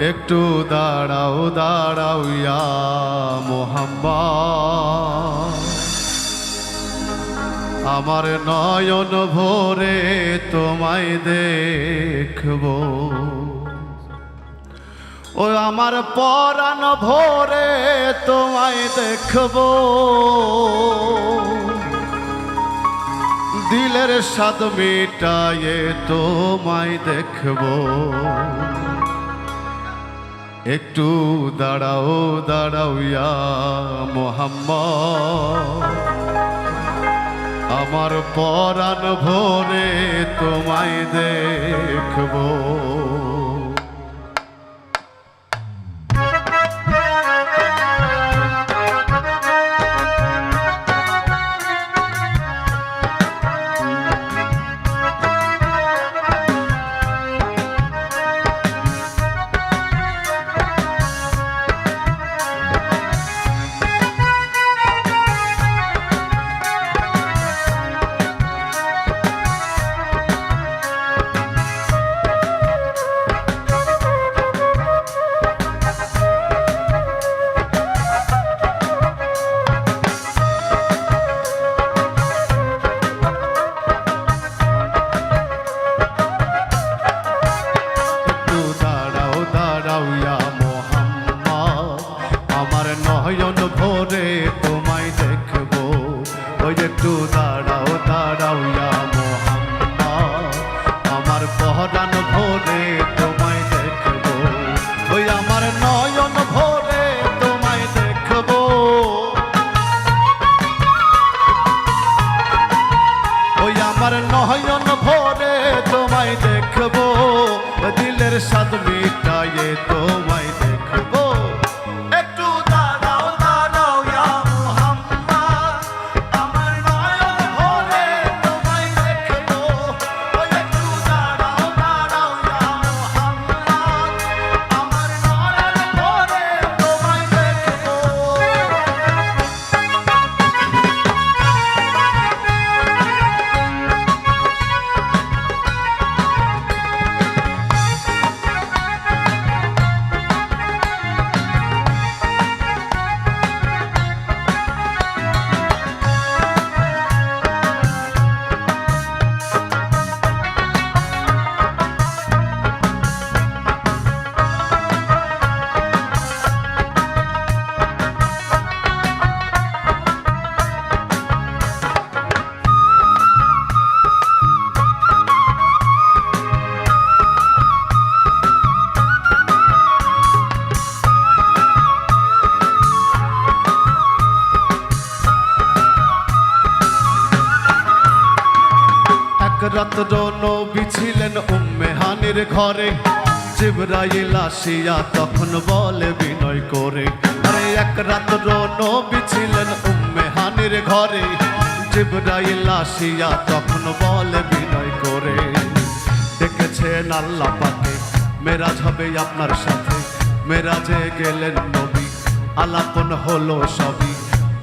একটু দাঁড়াও দাঁড়াও ইয়া মোহাম্মদ। আমার নয়ন ভরে তোমায় দেখব। ও আমার পরাণ ভরে তোমায় দেখব। দিলের স্বাদ মিটায়ে তোমায় দেখব। একটু দাঁড়াও দাঁড়াও ইয়া মোহাম্মদ। আমার পরাণ ভোরে তোমায় দেখব। আমার নয়ন রাত্র নবী ছিলেন উম্মে হানির ঘরে। জিবরাইল আসিয়া তখন বলে বিনয় করে, আরে এক রাত্র নবী ছিলেন উম্মে হানির ঘরে। জিবরাইল আসিয়া তখন বলে বিনয় করে, দেখেছেন আল্লাহ পাকে, মেরাজ হবে আপনার সাথে। মেরাজে গেলেন নবী, আলাপন হলো সবই।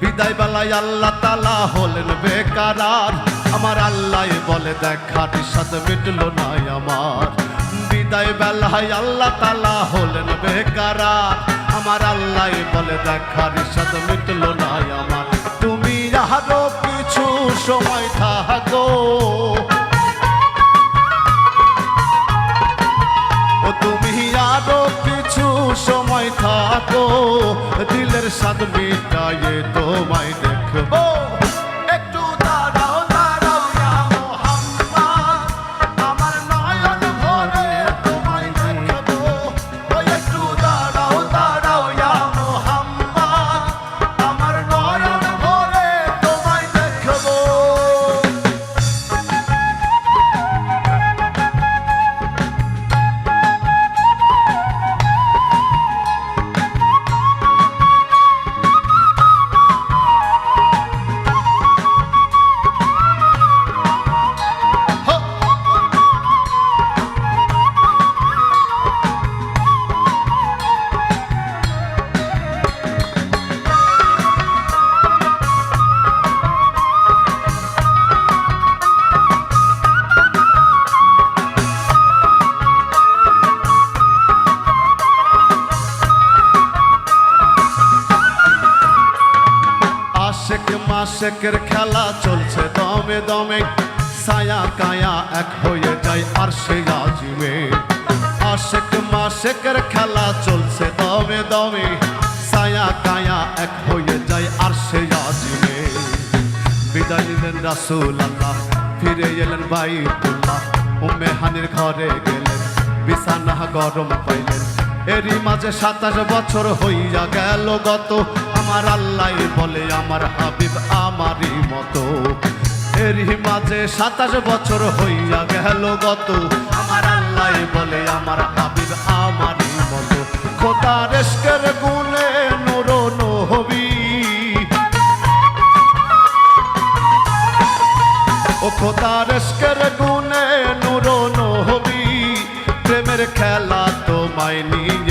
বিদায় বেলায় আল্লাহ তালা হলেন বেকারার আমার আল্লাহ বলে দেখার সাথে মিটলো নাই আমার। বিদায় বেলায় আল্লাহ তালা হলেন বেকারার। আমার আল্লাহ বলে দেখার সাথে মিটলো নাই আমার। তুমি আরও কিছু সময় থাকো। তুমি সময় থাকো। দিলের স্বাদ মিটায়ে তোমায় দেখব। আশেকের খেলা চলছে দমে দমে। ছায়া কায়া এক হয়ে যায় আর সে আজিমে আশেক মাসেকের খেলা চলছে দমে দমে। ছায়া কায়া এক হয়ে যায় আর সে আজিমে বিদায় নিলেন রাসুল আল্লাহ, ফিরে এলেন বাইতুল্লাহ। উম্মে হানির ঘরে গেলেন, বিছানা গরম পাইলেন। এরই মাঝে সাতাশ বছর হইয়া গেল গত। আমার আল্লাহ বলে আমার হাবিব আমারই মতো। এরই মাঝে সাতাশ বছর হইয়া গেল গত। আমার আল্লাহ বলে আমার হাবিব আমারই মতো। খোদা রেস্কের গুণে নুর নহবী ও খোদার এসকের গুনে নূর নহবি প্রেমের খেলা তোমায় নিয়ে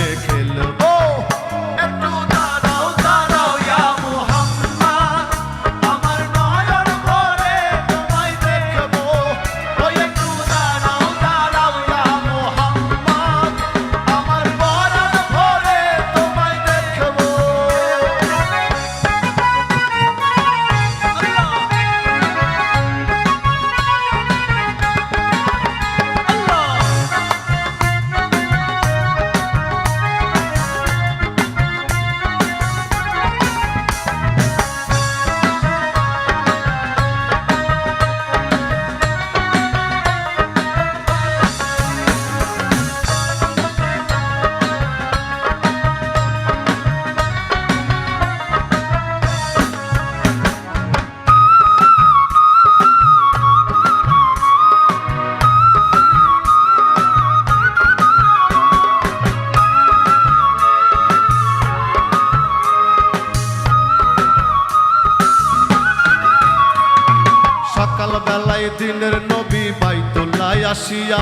সকাল বেলায় দিনের নবী বাইতুল্লাহ আসিয়া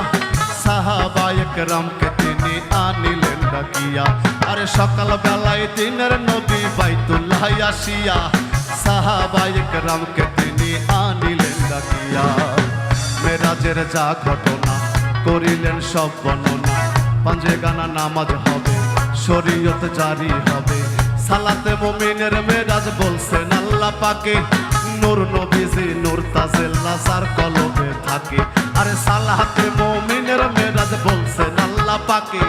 সাহাবায়ক রামকে তিনি আনিলেন ডাকিয়া। আরে সকাল বেলায় দিনের নবী বাইতুল্লাহ আসিয়া সাহাবায়ক রামকে তিনি আনিলেন ডাকিয়া। মেরাজের যা ঘটনা করিলেন সব বর্ণনা। পাঞ্জে গানা নামাজ হবে, শরীয়ত জারি হবে। সালাতে মুমিনের মেরাজ বলছেন আল্লাহ পাকে। নূর নবীজি, নূর তাজেল্লা সার কলবে থাকে। আরে সালাতে মুমিনের মেরাজ পাকে।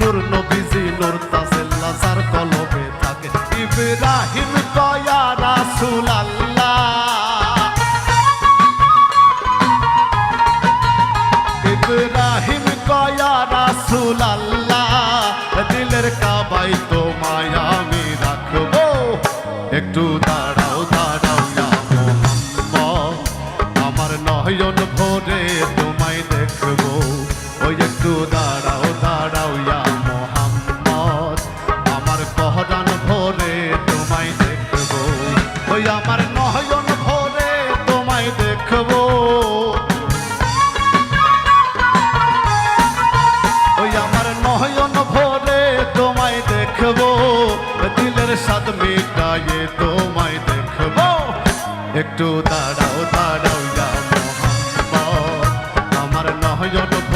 নূর নবীজি, নূর তাজেল্লা সার কলবে থাকে। ইব্রাহিম কয়া রাসূল আল্লাহ ইব্রাহিম কয়া রাসূল আল্লাহ দিলের কাবাই তো মায়া আমি রাখব। একটু দাঁড়াও নয়ন ভরে তোমায় দেখব। ওই একটু দাঁড়াও দাঁড়াও ইয়া মোহাম্মদ। আমার পহরান ভরে তোমায় দেখব। ওই আমার নয়ন ভরে তোমায় দেখব। ওই আমার নয়ন ভরে তোমায় দেখব। দিলের স্বাদ মিটাইয়ে তোমায় দেখব। একটু Yo no